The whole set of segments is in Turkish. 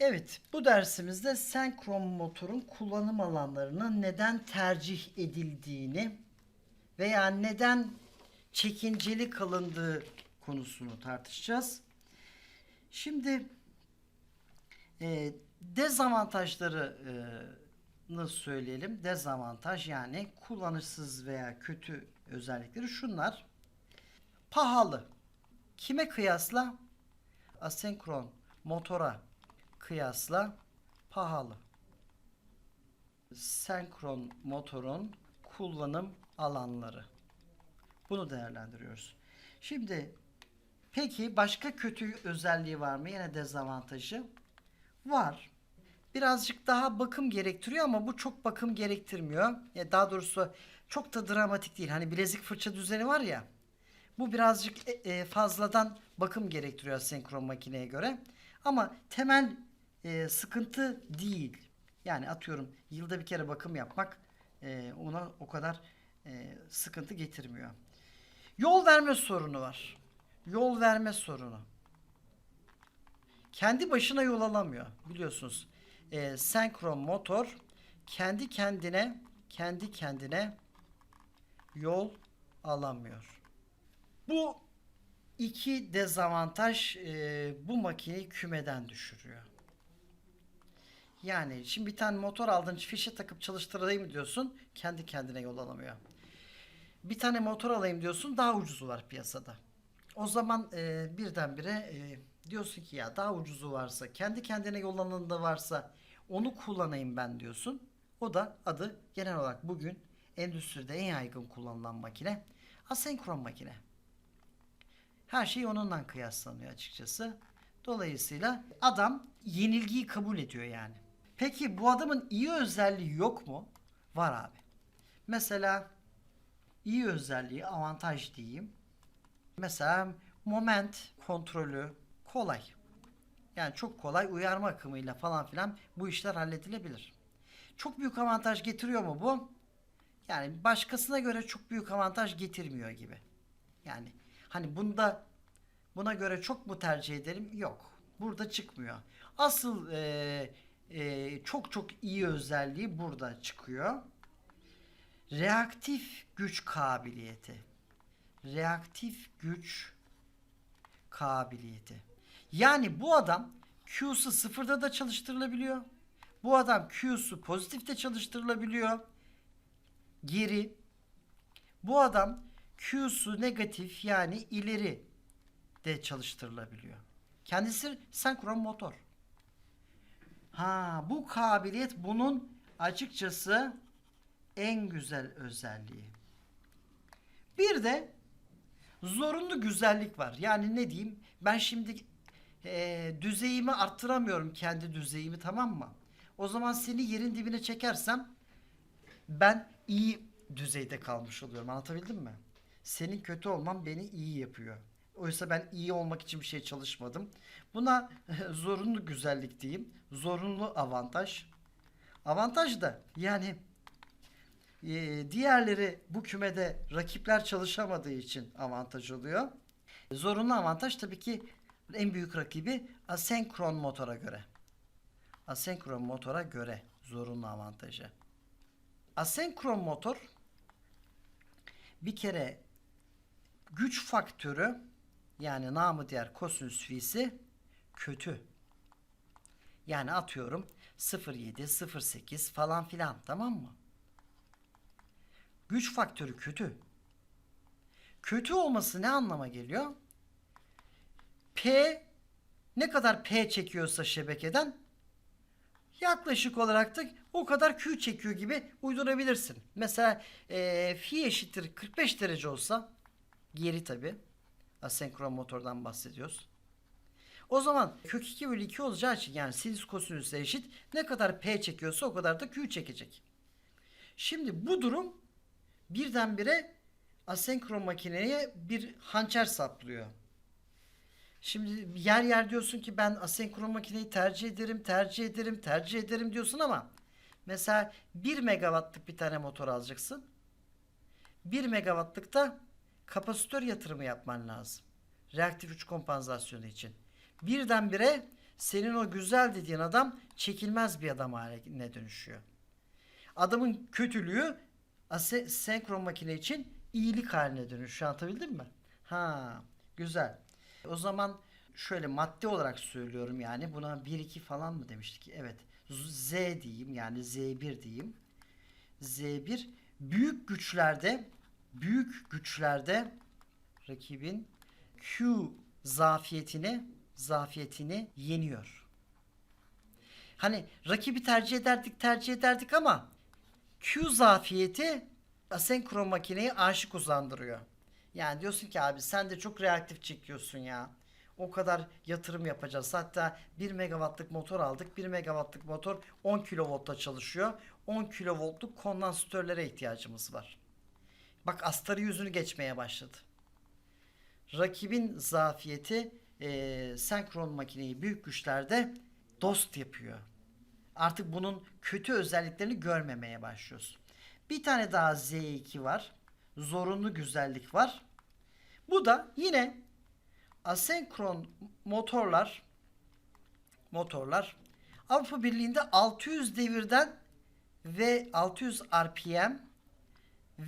Evet, bu dersimizde senkron motorun kullanım alanlarının neden tercih edildiğini veya neden çekinceli kalındığı konusunu tartışacağız. Şimdi e, dezavantajları nasıl söyleyelim? Dezavantaj yani kullanışsız veya kötü özellikleri şunlar. Pahalı. Kime kıyasla? Asenkron motora kıyasla pahalı. Senkron motorun kullanım alanları. Bunu değerlendiriyoruz. Şimdi peki başka kötü özelliği var mı? Yine dezavantajı var. Birazcık daha bakım gerektiriyor ama bu çok bakım gerektirmiyor. Ya daha doğrusu çok da dramatik değil. Hani bilezik fırça düzeni var ya. Bu birazcık e, e, fazladan bakım gerektiriyor senkron makineye göre. Ama temel e, sıkıntı değil. Yani atıyorum yılda bir kere bakım yapmak e, ona o kadar e, sıkıntı getirmiyor. Yol verme sorunu var. Yol verme sorunu. Kendi başına yol alamıyor biliyorsunuz. E, senkron motor kendi kendine kendi kendine yol alamıyor. Bu iki dezavantaj e, bu makineyi kümeden düşürüyor. Yani şimdi bir tane motor aldın fişe takıp çalıştırayım diyorsun kendi kendine yol alamıyor. Bir tane motor alayım diyorsun daha ucuzu var piyasada. O zaman e, birdenbire e, diyorsun ki ya daha ucuzu varsa kendi kendine yol da varsa onu kullanayım ben diyorsun. O da adı genel olarak bugün endüstride en yaygın kullanılan makine asenkron makine. Her şey onunla kıyaslanıyor açıkçası. Dolayısıyla adam yenilgiyi kabul ediyor yani. Peki bu adamın iyi özelliği yok mu? Var abi. Mesela iyi özelliği avantaj diyeyim. Mesela moment kontrolü kolay. Yani çok kolay uyarma akımıyla falan filan bu işler halledilebilir. Çok büyük avantaj getiriyor mu bu? Yani başkasına göre çok büyük avantaj getirmiyor gibi. Yani hani bunda buna göre çok mu tercih ederim? Yok. Burada çıkmıyor. Asıl e, e, çok çok iyi özelliği burada çıkıyor. Reaktif güç kabiliyeti. Reaktif güç kabiliyeti. Yani bu adam Q'su sıfırda da çalıştırılabiliyor. Bu adam Q'su pozitifte çalıştırılabiliyor. Geri. Bu adam Q'su negatif yani ileri de çalıştırılabiliyor. Kendisi senkron motor. Ha bu kabiliyet bunun açıkçası en güzel özelliği. Bir de zorunlu güzellik var. Yani ne diyeyim? Ben şimdi e, düzeyimi arttıramıyorum kendi düzeyimi tamam mı? O zaman seni yerin dibine çekersem ben iyi düzeyde kalmış oluyorum. Anlatabildim mi? Senin kötü olman beni iyi yapıyor. Oysa ben iyi olmak için bir şey çalışmadım. Buna zorunlu güzellik diyeyim. Zorunlu avantaj. Avantaj da yani e, diğerleri bu kümede rakipler çalışamadığı için avantaj oluyor. Zorunlu avantaj tabii ki en büyük rakibi asenkron motora göre. Asenkron motora göre zorunlu avantajı. Asenkron motor bir kere güç faktörü yani namı diğer kosinüs fi'si kötü. Yani atıyorum 0.7, 0.8 falan filan tamam mı? Güç faktörü kötü. Kötü olması ne anlama geliyor? P ne kadar P çekiyorsa şebekeden yaklaşık olarak da o kadar Q çekiyor gibi uydurabilirsin. Mesela e, fi eşittir 45 derece olsa geri tabi asenkron motordan bahsediyoruz. O zaman kök 2 bölü 2 olacağı için yani sinüs kosinüse eşit ne kadar P çekiyorsa o kadar da Q çekecek. Şimdi bu durum birdenbire asenkron makineye bir hançer saplıyor. Şimdi yer yer diyorsun ki ben asenkron makineyi tercih ederim, tercih ederim, tercih ederim diyorsun ama mesela 1 megawattlık bir tane motor alacaksın. 1 megawattlıkta kapasitör yatırımı yapman lazım. Reaktif güç kompansasyonu için. Birdenbire senin o güzel dediğin adam çekilmez bir adam haline dönüşüyor. Adamın kötülüğü ase- senkron makine için iyilik haline dönüşüyor. Anlatabildim mi? Ha, güzel. O zaman şöyle madde olarak söylüyorum yani buna 1-2 falan mı demiştik? Evet. Z diyeyim yani Z1 diyeyim. Z1 büyük güçlerde büyük güçlerde rakibin Q zafiyetini zafiyetini yeniyor. Hani rakibi tercih ederdik tercih ederdik ama Q zafiyeti asenkron makineyi aşık uzandırıyor. Yani diyorsun ki abi sen de çok reaktif çekiyorsun ya. O kadar yatırım yapacağız. Hatta 1 megawattlık motor aldık. 1 megawattlık motor 10 kilovoltta çalışıyor. 10 kilovoltluk kondansatörlere ihtiyacımız var. Bak astarı yüzünü geçmeye başladı. Rakibin zafiyeti eee senkron makineyi büyük güçlerde dost yapıyor. Artık bunun kötü özelliklerini görmemeye başlıyorsun. Bir tane daha Z2 var. Zorunlu güzellik var. Bu da yine asenkron motorlar motorlar Avrupa Birliği'nde 600 devirden ve 600 RPM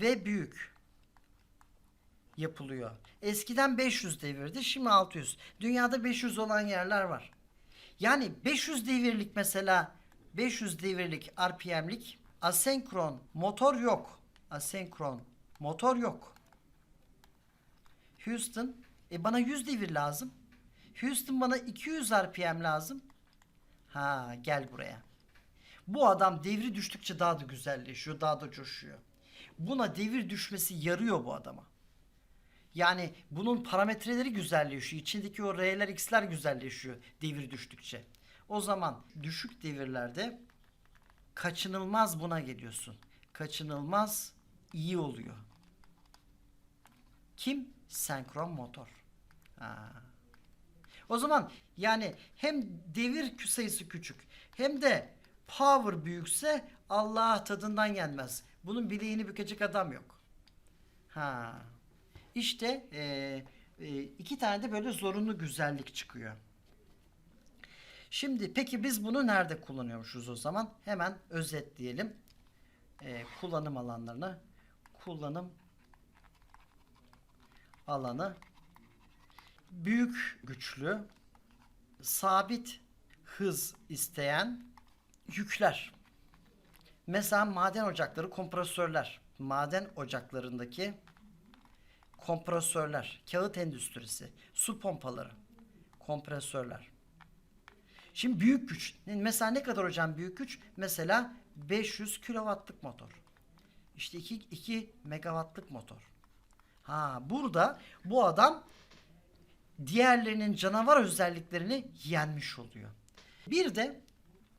ve büyük yapılıyor. Eskiden 500 devirdi, şimdi 600. Dünyada 500 olan yerler var. Yani 500 devirlik mesela 500 devirlik RPM'lik asenkron motor yok. Asenkron motor yok. Houston, e bana 100 devir lazım. Houston bana 200 RPM lazım. Ha gel buraya. Bu adam devri düştükçe daha da güzelleşiyor, daha da coşuyor. Buna devir düşmesi yarıyor bu adama. Yani bunun parametreleri güzelleşiyor. İçindeki o R'ler X'ler güzelleşiyor devir düştükçe. O zaman düşük devirlerde kaçınılmaz buna geliyorsun. Kaçınılmaz iyi oluyor. Kim? Senkron motor. Ha. O zaman yani hem devir sayısı küçük hem de power büyükse Allah tadından yenmez. Bunun bileğini bükecek adam yok. Ha. İşte eee, e, iki tane de böyle zorunlu güzellik çıkıyor. Şimdi peki biz bunu nerede kullanıyormuşuz o zaman? Hemen özetleyelim. Eee, kullanım alanlarını. Kullanım alanı büyük güçlü sabit hız isteyen yükler. Mesela maden ocakları, kompresörler. Maden ocaklarındaki kompresörler, kağıt endüstrisi, su pompaları, kompresörler. Şimdi büyük güç. Mesela ne kadar hocam büyük güç? Mesela 500 kilowattlık motor. İşte 2, 2 megawattlık motor. Ha burada bu adam diğerlerinin canavar özelliklerini yenmiş oluyor. Bir de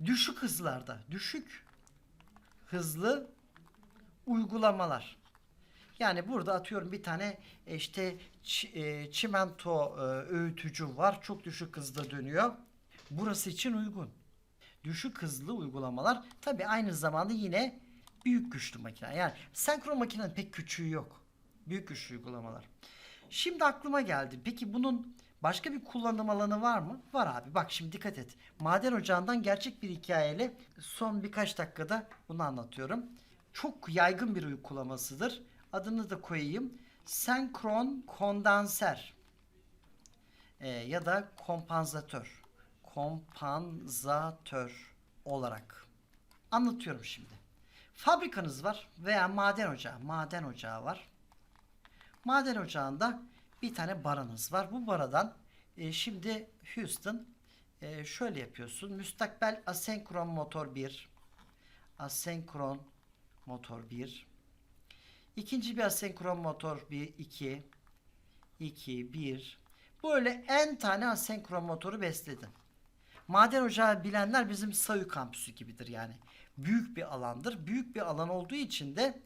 düşük hızlarda, düşük hızlı uygulamalar. Yani burada atıyorum bir tane e, işte e, çimento e, öğütücü var. Çok düşük hızda dönüyor. Burası için uygun. Düşük hızlı uygulamalar tabi aynı zamanda yine büyük güçlü makine. Yani senkron makinenin pek küçüğü yok. Büyük güçlü uygulamalar. Şimdi aklıma geldi. Peki bunun başka bir kullanım alanı var mı? Var abi. Bak şimdi dikkat et. Maden ocağından gerçek bir hikayeyle son birkaç dakikada bunu anlatıyorum. Çok yaygın bir uygulamasıdır. Adını da koyayım. Senkron kondanser. Ee, ya da kompansatör. Kompansatör olarak. Anlatıyorum şimdi. Fabrikanız var veya maden ocağı. Maden ocağı var. Maden ocağında bir tane baranız var. Bu baradan e, şimdi Houston e, şöyle yapıyorsun. Müstakbel asenkron motor 1. Asenkron motor 1. İkinci bir asenkron motor 1 2 2 1. Böyle en tane asenkron motoru besledim. Maden ocağı bilenler bizim Sayu kampüsü gibidir yani. Büyük bir alandır. Büyük bir alan olduğu için de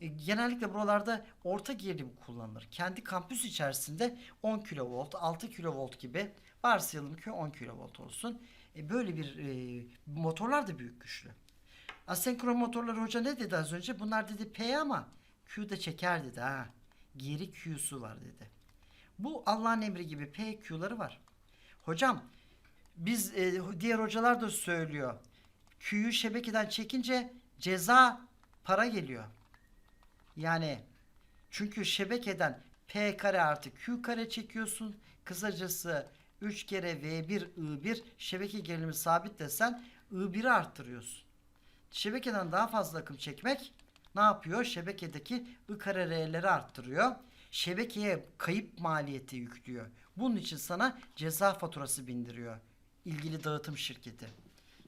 e, genellikle buralarda orta gerilim kullanılır. Kendi kampüs içerisinde 10 kilovolt, 6 kilovolt gibi varsayalım ki 10 kilovolt olsun. E, böyle bir e, motorlar da büyük güçlü. Asenkron motorlar hoca ne dedi az önce? Bunlar dedi P ama Q da çeker dedi ha. Geri Q'su var dedi. Bu Allah'ın emri gibi P Q'ları var. Hocam biz e, diğer hocalar da söylüyor. Q'yu şebekeden çekince ceza para geliyor. Yani çünkü şebekeden P kare artı Q kare çekiyorsun. Kısacası 3 kere V1 I1 şebeke gerilimi sabit desen I1'i arttırıyorsun. Şebekeden daha fazla akım çekmek ne yapıyor? Şebekedeki I kare R'leri arttırıyor. Şebekeye kayıp maliyeti yüklüyor. Bunun için sana ceza faturası bindiriyor. ilgili dağıtım şirketi.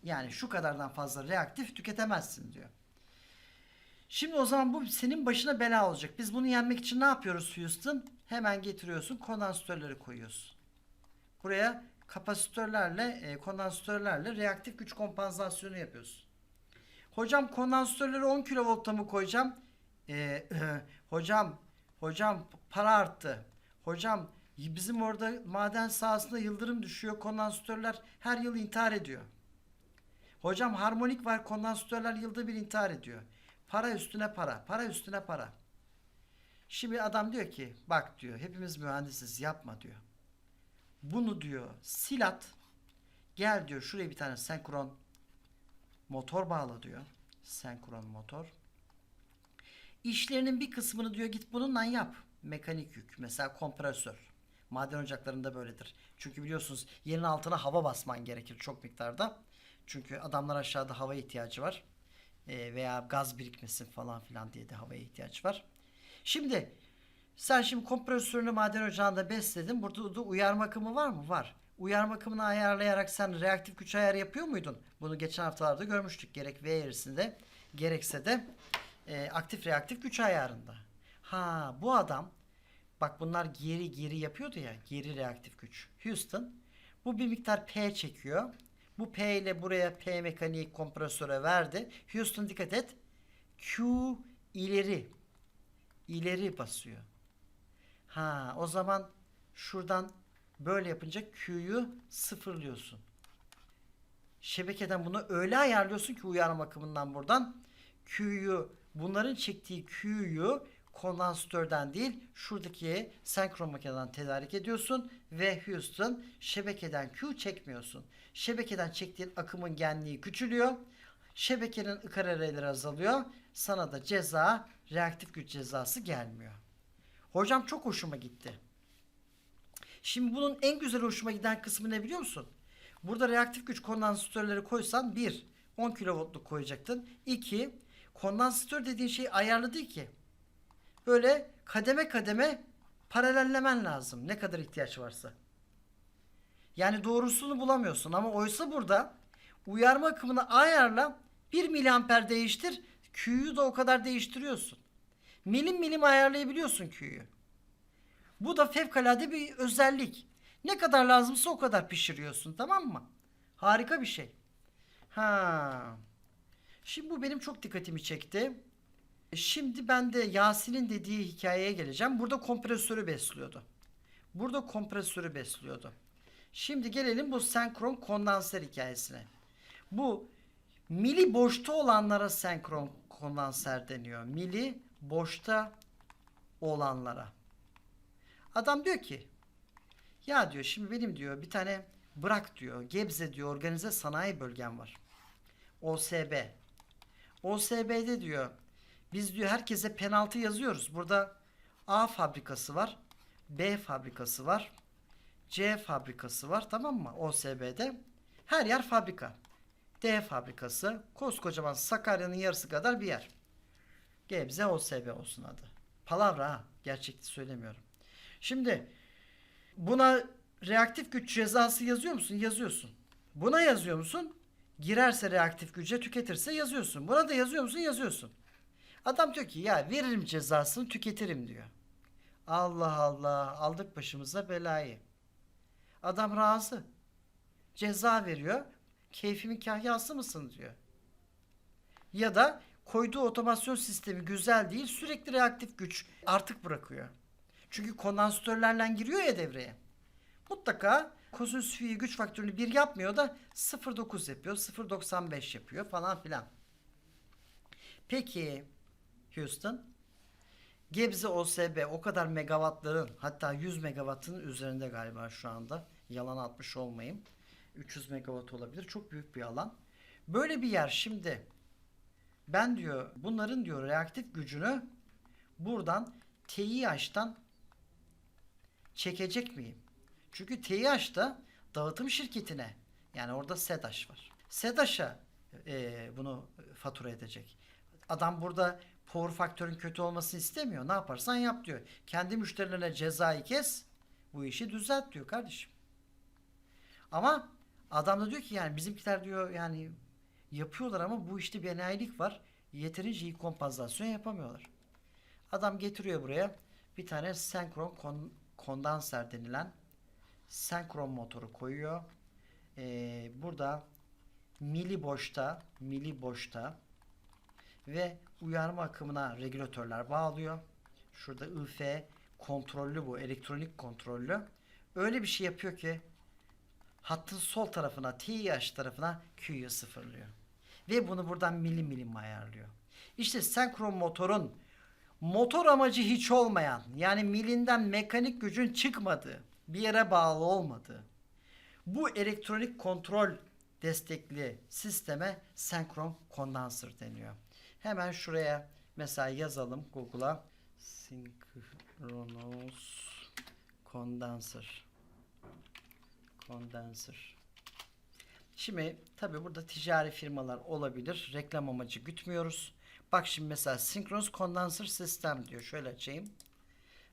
Yani şu kadardan fazla reaktif tüketemezsin diyor. Şimdi o zaman bu senin başına bela olacak. Biz bunu yenmek için ne yapıyoruz Houston? Hemen getiriyorsun kondansatörleri koyuyorsun. Buraya kapasitörlerle, e, kondansatörlerle reaktif güç kompansasyonu yapıyorsun. Hocam kondansatörleri 10 kilovolta mı koyacağım? E, hocam, hocam para arttı. Hocam bizim orada maden sahasında yıldırım düşüyor. Kondansatörler her yıl intihar ediyor. Hocam harmonik var kondansatörler yılda bir intihar ediyor. Para üstüne para, para üstüne para. Şimdi adam diyor ki bak diyor hepimiz mühendisiz yapma diyor. Bunu diyor silat gel diyor şuraya bir tane senkron motor bağla diyor. Senkron motor. İşlerinin bir kısmını diyor git bununla yap. Mekanik yük mesela kompresör. Maden ocaklarında böyledir. Çünkü biliyorsunuz yerin altına hava basman gerekir çok miktarda. Çünkü adamlar aşağıda hava ihtiyacı var. Ee, veya gaz birikmesin falan filan diye de havaya ihtiyaç var. Şimdi sen şimdi kompresörünü maden ocağında besledin. Burada da uyarma akımı var mı? Var. Uyarma akımını ayarlayarak sen reaktif güç ayarı yapıyor muydun? Bunu geçen haftalarda görmüştük. Gerek V eğrisinde gerekse de e, aktif reaktif güç ayarında. Ha bu adam bak bunlar geri geri yapıyordu ya geri reaktif güç. Houston bu bir miktar P çekiyor. Bu P ile buraya P mekaniği kompresöre verdi. Houston dikkat et. Q ileri ileri basıyor. Ha o zaman şuradan böyle yapınca Q'yu sıfırlıyorsun. Şebekeden bunu öyle ayarlıyorsun ki uyarma akımından buradan Q'yu bunların çektiği Q'yu kondansatörden değil şuradaki senkron makineden tedarik ediyorsun ve Houston şebekeden Q çekmiyorsun. Şebekeden çektiğin akımın genliği küçülüyor. Şebekenin ikarereleri azalıyor. Sana da ceza, reaktif güç cezası gelmiyor. Hocam çok hoşuma gitti. Şimdi bunun en güzel hoşuma giden kısmı ne biliyor musun? Burada reaktif güç kondansatörleri koysan 1. 10 kilovoltluk koyacaktın. 2. Kondansatör dediğin şey ayarlı değil ki. Böyle kademe kademe paralellemen lazım. Ne kadar ihtiyaç varsa. Yani doğrusunu bulamıyorsun ama oysa burada uyarma akımını ayarla 1 miliamper değiştir. Q'yu da o kadar değiştiriyorsun. Milim milim ayarlayabiliyorsun Q'yu. Bu da fevkalade bir özellik. Ne kadar lazımsa o kadar pişiriyorsun tamam mı? Harika bir şey. Ha. Şimdi bu benim çok dikkatimi çekti. Şimdi ben de Yasin'in dediği hikayeye geleceğim. Burada kompresörü besliyordu. Burada kompresörü besliyordu. Şimdi gelelim bu senkron kondanser hikayesine. Bu mili boşta olanlara senkron kondanser deniyor. Mili boşta olanlara. Adam diyor ki ya diyor şimdi benim diyor bir tane bırak diyor Gebze diyor organize sanayi bölgem var. OSB. OSB'de diyor biz diyor herkese penaltı yazıyoruz. Burada A fabrikası var. B fabrikası var. C fabrikası var tamam mı? OSB'de. Her yer fabrika. D fabrikası koskocaman Sakarya'nın yarısı kadar bir yer. Gebze OSB olsun adı. Palavra ha. Gerçekte söylemiyorum. Şimdi buna reaktif güç cezası yazıyor musun? Yazıyorsun. Buna yazıyor musun? Girerse reaktif güce tüketirse yazıyorsun. Buna da yazıyor musun? Yazıyorsun. Adam diyor ki ya veririm cezasını tüketirim diyor. Allah Allah aldık başımıza belayı. Adam razı. Ceza veriyor. Keyfimin kahyası mısın diyor. Ya da koyduğu otomasyon sistemi güzel değil sürekli reaktif güç artık bırakıyor. Çünkü kondansatörlerle giriyor ya devreye. Mutlaka fi güç faktörünü 1 yapmıyor da 0.9 yapıyor, 0.95 yapıyor falan filan. Peki Houston Gebze OSB o kadar megawattların hatta 100 megawattın üzerinde galiba şu anda. Yalan atmış olmayayım. 300 megawatt olabilir. Çok büyük bir alan. Böyle bir yer şimdi ben diyor bunların diyor reaktif gücünü buradan TİH'tan çekecek miyim? Çünkü TİH'da dağıtım şirketine yani orada SEDAŞ var. SEDAŞ'a e, bunu fatura edecek. Adam burada power faktörün kötü olmasını istemiyor. Ne yaparsan yap diyor. Kendi müşterilerine cezayı kes. Bu işi düzelt diyor kardeşim. Ama adam da diyor ki yani bizimkiler diyor yani yapıyorlar ama bu işte bir enayilik var. Yeterince iyi kompansasyon yapamıyorlar. Adam getiriyor buraya bir tane senkron kon- kondanser denilen senkron motoru koyuyor. Ee, burada mili boşta, mili boşta ve uyarma akımına regülatörler bağlıyor. Şurada IF kontrollü bu, elektronik kontrollü. Öyle bir şey yapıyor ki hattın sol tarafına, TİH tarafına Q'yu sıfırlıyor. Ve bunu buradan milim milim ayarlıyor. İşte senkron motorun motor amacı hiç olmayan yani milinden mekanik gücün çıkmadığı, bir yere bağlı olmadığı bu elektronik kontrol destekli sisteme senkron kondansör deniyor. Hemen şuraya mesela yazalım Google'a synchronous condenser condenser Şimdi tabi burada ticari firmalar olabilir. Reklam amacı gütmüyoruz. Bak şimdi mesela Synchronous Condenser System diyor. Şöyle açayım.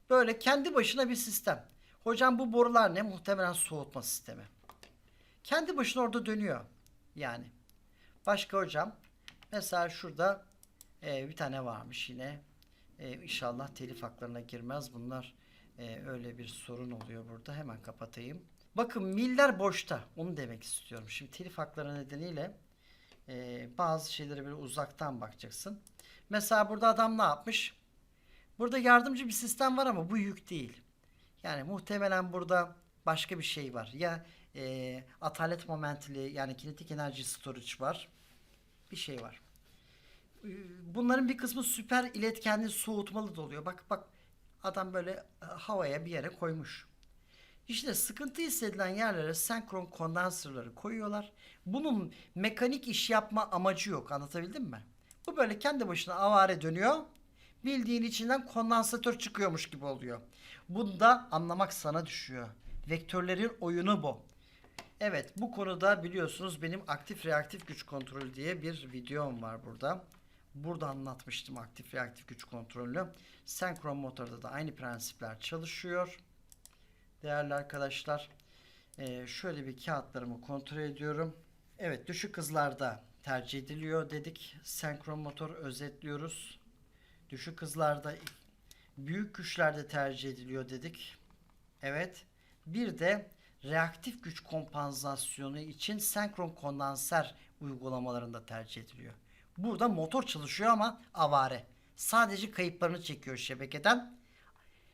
Böyle kendi başına bir sistem. Hocam bu borular ne? Muhtemelen soğutma sistemi. Kendi başına orada dönüyor. Yani. Başka hocam. Mesela şurada e, bir tane varmış yine. E, inşallah telif haklarına girmez. Bunlar e, öyle bir sorun oluyor burada. Hemen kapatayım. Bakın miller boşta. Onu demek istiyorum. Şimdi telif hakları nedeniyle e, bazı şeylere böyle uzaktan bakacaksın. Mesela burada adam ne yapmış? Burada yardımcı bir sistem var ama bu yük değil. Yani muhtemelen burada başka bir şey var. Ya e, atalet momentli yani kinetik enerji storage var. Bir şey var. Bunların bir kısmı süper iletkenli soğutmalı da oluyor. Bak bak adam böyle e, havaya bir yere koymuş. İşte sıkıntı hissedilen yerlere senkron kondansörleri koyuyorlar. Bunun mekanik iş yapma amacı yok. Anlatabildim mi? Bu böyle kendi başına avare dönüyor. Bildiğin içinden kondansatör çıkıyormuş gibi oluyor. Bunu da anlamak sana düşüyor. Vektörlerin oyunu bu. Evet bu konuda biliyorsunuz benim aktif reaktif güç kontrolü diye bir videom var burada. Burada anlatmıştım aktif reaktif güç kontrolünü. Senkron motorda da aynı prensipler çalışıyor. Değerli arkadaşlar eee, şöyle bir kağıtlarımı kontrol ediyorum. Evet düşük hızlarda tercih ediliyor dedik. Senkron motor özetliyoruz. Düşük hızlarda büyük güçlerde tercih ediliyor dedik. Evet. Bir de reaktif güç kompansasyonu için senkron kondanser uygulamalarında tercih ediliyor. Burada motor çalışıyor ama avare. Sadece kayıplarını çekiyor şebekeden.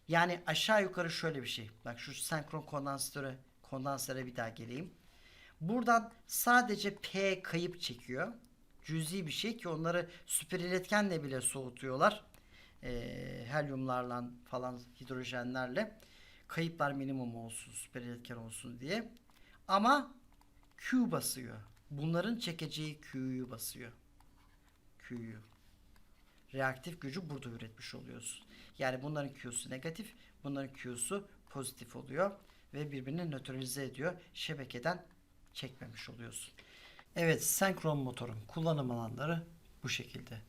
Yani aşağı yukarı şöyle bir şey. Bak şu senkron kondansöre, kondansöre bir daha geleyim. Buradan sadece P kayıp çekiyor. Cüzi bir şey ki onları süper iletkenle bile soğutuyorlar. Ee, helyumlarla falan hidrojenlerle. Kayıplar minimum olsun, süper iletken olsun diye. Ama Q basıyor. Bunların çekeceği Q'yu basıyor. Q'yu reaktif gücü burada üretmiş oluyorsun. Yani bunların Q'su negatif, bunların Q'su pozitif oluyor ve birbirini nötralize ediyor. Şebekeden çekmemiş oluyorsun. Evet, senkron motorun kullanım alanları bu şekilde.